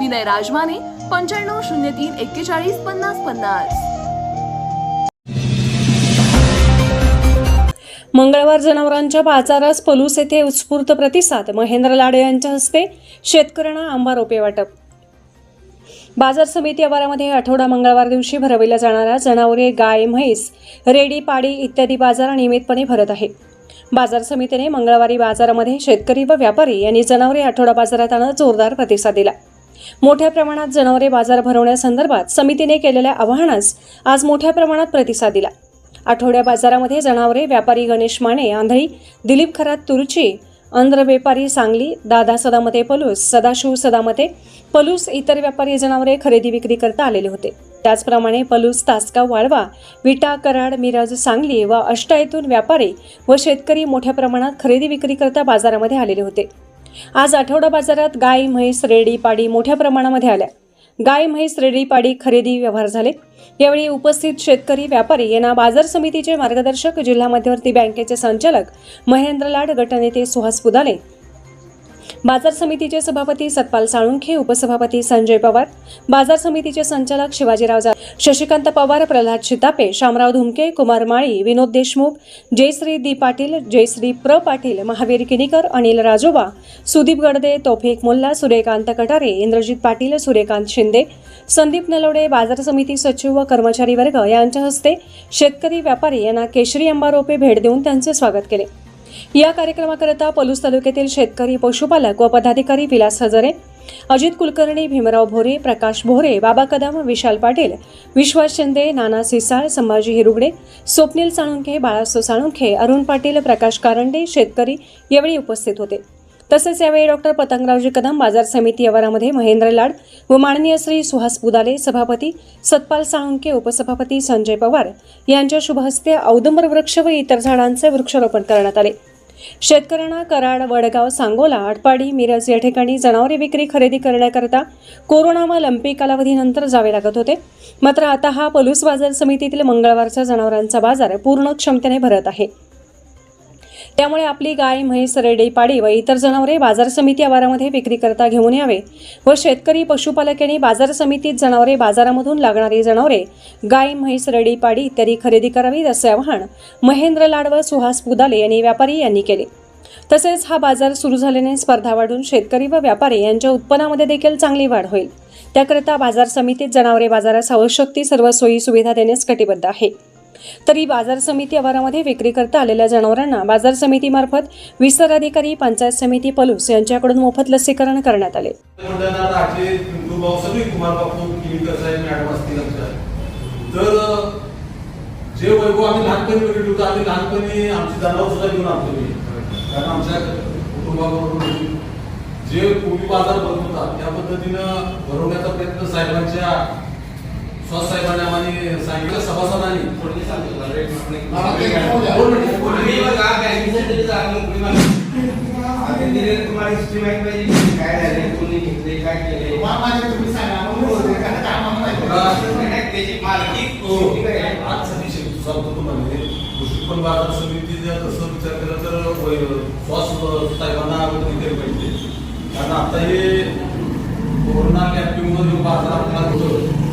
विनय राजमाने पंच्याण्णव शून्य तीन एक्केचाळीस पन्नास पन्नास. मंगळवार जनावरांच्या बाजारास पलूस येथे उत्स्फूर्त प्रतिसाद महेंद्र लाडे यांच्या हस्ते शेतकऱ्यांना आंबा रोपे वाटप. बाजार समिती आवारामध्ये आठवडा मंगळवार दिवशी भरविल्या जाणारा जनावरे गाय म्हैस रेडी पाडी इत्यादी बाजार नियमितपणे भरत आहे बाजार समितीने मंगळवारी बाजारामध्ये शेतकरी व व्यापारी यांनी जनावरे आठवडा बाजारात आणत जोरदार प्रतिसाद दिला. मोठ्या प्रमाणात जनावरे बाजार भरवण्यासंदर्भात समितीने केलेल्या आवाहनास आज मोठ्या प्रमाणात प्रतिसाद दिला. आठवड्या बाजारामध्ये जनावरे व्यापारी गणेश माने आंधळी दिलीप खरात तुरुची आंध्र व्यापारी सांगली दादा सदामते पलूस सदाशिव सदामते पलूस इतर व्यापारी जनावरे खरेदी विक्री करता आलेले होते. त्याचप्रमाणे पलूस तासगाव वाळवा विटा कराड मिरज सांगली व अष्टायेतून व्यापारी व शेतकरी मोठ्या प्रमाणात खरेदी विक्री करता बाजारामध्ये आलेले होते. आज आठवडा बाजारात गाय म्हैस रेडी पाडी मोठ्या प्रमाणामध्ये आल्या. गाय म्हैस रेडी पाडी खरेदी व्यवहार झाले. यावेळी उपस्थित शेतकरी व्यापारी यांना बाजार समितीचे मार्गदर्शक जिल्हा मध्यवर्ती बँकेचे संचालक महेंद्र लाड गटनेते सुहास पुदाले बाजार समितीचे सभापती सतपाल साळुंखे उपसभापती संजय पवार बाजार समितीचे संचालक शिवाजीराव जा शशिकांत पवार प्रल्हाद शितापे शामराव धुमके कुमार माळी विनोद देशमुख जयश्री दी पाटील जयश्री प्र पाटील महावीर किनीकर अनिल राजोबा सुदीप गडदे तोफेक मुल्ला सूर्यकांत कटारे इंद्रजित पाटील सूर्यकांत शिंदे संदीप नलवडे बाजार समिती सचिव व कर्मचारी वर्ग यांच्या हस्ते शेतकरी व्यापारी यांना केशरी आंबा रोपे भेट देऊन त्यांचे स्वागत केले. या कार्यक्रमाकरता पलूस तालुक्यातील शेतकरी पशुपालक व पदाधिकारी विलास हजरे अजित कुलकर्णी भीमराव भोरे प्रकाश भोरे बाबा कदम विशाल पाटील विश्वास शिंदे नाना सिसाळ संभाजी हिरुगडे स्वप्नील साळुंखे बाळासो साळुंखे अरुण पाटील प्रकाश कारंडे शेतकरी यावेळी उपस्थित होते. तसेच यावेळी डॉक्टर पतंगरावजी कदम बाजार समिती आवारामध्ये महेंद्र लाड व माननीय श्री सुहास पुदाले सभापती सतपाल साळुंके उपसभापती संजय पवार यांच्या शुभहस्ते औदुंबर वृक्ष व इतर झाडांचे वृक्षारोपण करण्यात आले. शेतकऱ्यांना कराड वडगाव सांगोला आटपाडी मिरज या ठिकाणी जनावरे विक्री खरेदी करण्याकरता कोरोना व लंपी कालावधीनंतर जावे लागत होते. मात्र आता हा पलूस बाजार समितीतील मंगळवारचा जनावरांचा बाजार पूर्ण क्षमतेने भरत आहे. त्यामुळे आपली गाय म्हैस रेडी पाडी व इतर जनावरे बाजार समिती आवारामध्ये विक्री करता घेऊन यावे व शेतकरी पशुपालक यांनी बाजार समितीत जनावरे बाजारामधून लागणारी जनावरे गाय म्हैस रेडी पाडी इत्यादी खरेदी करावी असे आवाहन महेंद्र लाड व सुहास पुदाले यांनी व्यापारी यांनी केले. तसेच हा बाजार सुरू झाल्याने स्पर्धा वाढून शेतकरी व व्यापारी यांच्या उत्पन्नामध्ये देखील चांगली वाढ होईल. त्याकरिता बाजार समितीत जनावरे बाजारास आवश्यक ती सर्व सोयी सुविधा देण्यास कटिबद्ध आहे. तरी बाजार समिती आवारामध्ये विक्री करता आलेल्या जनावरांना बाजार समितीमार्फत विस्तार अधिकारी पंचायत समिती पलूस यांच्याकडून मोफत लसीकरण करण्यात आले. तर जे वैभव आम्ही लहानपणी बघितलं होतं आम्ही लहानपणी आमची जनावर सुद्धा घेऊन आणतो मी. कारण आमच्या कुटुंबाबरोबर जे पूर्वी बाजार बनवतात त्या पद्धतीनं भरवण्याचा प्रयत्न साहेबांच्या साहेबांनी आम्हाला सांगितलं सभासदांनी तुम्हाला हिस्ट्री माहिती पाहिजे काय झाले कोणी घेतले काय केले नाही, त्याची मालकी हो. आज सांगतो तुम्हाला कृषी पण बाजार समितीचा तसं विचार केला तर साहेबांना केलं पाहिजे कारण आता हे कोरोना कॅम्पिंगमध्ये बाजार आपला होतं